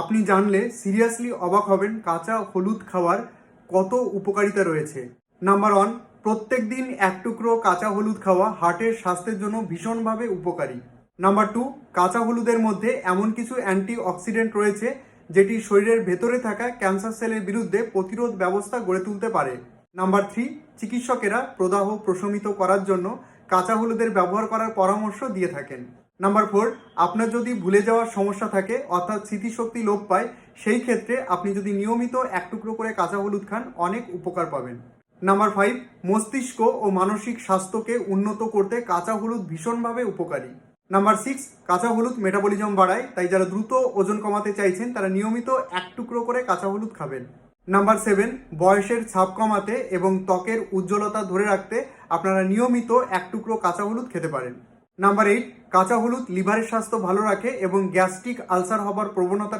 আপনি জানলে সিরিয়াসলি অবাক হবেন কাঁচা হলুদ খাওয়ার কত উপকারিতা রয়েছে। নাম্বার ওয়ান প্রত্যেক দিন এক টুকরো কাঁচা হলুদ খাওয়া হার্টের স্বাস্থ্যের জন্য ভীষণভাবে উপকারী। নাম্বার টু কাঁচা হলুদের মধ্যে এমন কিছু অ্যান্টি অক্সিডেন্ট রয়েছে যেটি শরীরের ভেতরে থাকা ক্যান্সার সেলের বিরুদ্ধে প্রতিরোধ ব্যবস্থা গড়ে তুলতে পারে। নাম্বার থ্রি চিকিৎসকেরা প্রদাহ প্রশমিত করার জন্য কাঁচা হলুদের ব্যবহার করার পরামর্শ দিয়ে থাকেন। নাম্বার ফোর আপনার যদি ভুলে যাওয়ার সমস্যা থাকে, অর্থাৎ স্মৃতিশক্তি লোপ পায়, সেই ক্ষেত্রে আপনি যদি নিয়মিত এক টুকরো করে কাঁচা হলুদ খান, অনেক উপকার পাবেন। নাম্বার ফাইভ মস্তিষ্ক ও মানসিক স্বাস্থ্যকে উন্নত করতে কাঁচা হলুদ ভীষণভাবে উপকারী। নাম্বার সিক্স কাঁচা হলুদ মেটাবলিজম বাড়ায়, তাই যারা দ্রুত ওজন কমাতে চাইছেন, তারা নিয়মিত এক টুকরো করে কাঁচা হলুদ খাবেন। নাম্বার সেভেন বয়সের ছাপ কমাতে এবং ত্বকের উজ্জ্বলতা ধরে রাখতে আপনারা নিয়মিত এক টুকরো কাঁচা হলুদ খেতে পারেন। নাম্বার এইট কাঁচা হলুদ লিভারের স্বাস্থ্য ভালো রাখে এবং গ্যাস্ট্রিক আলসার হবার প্রবণতা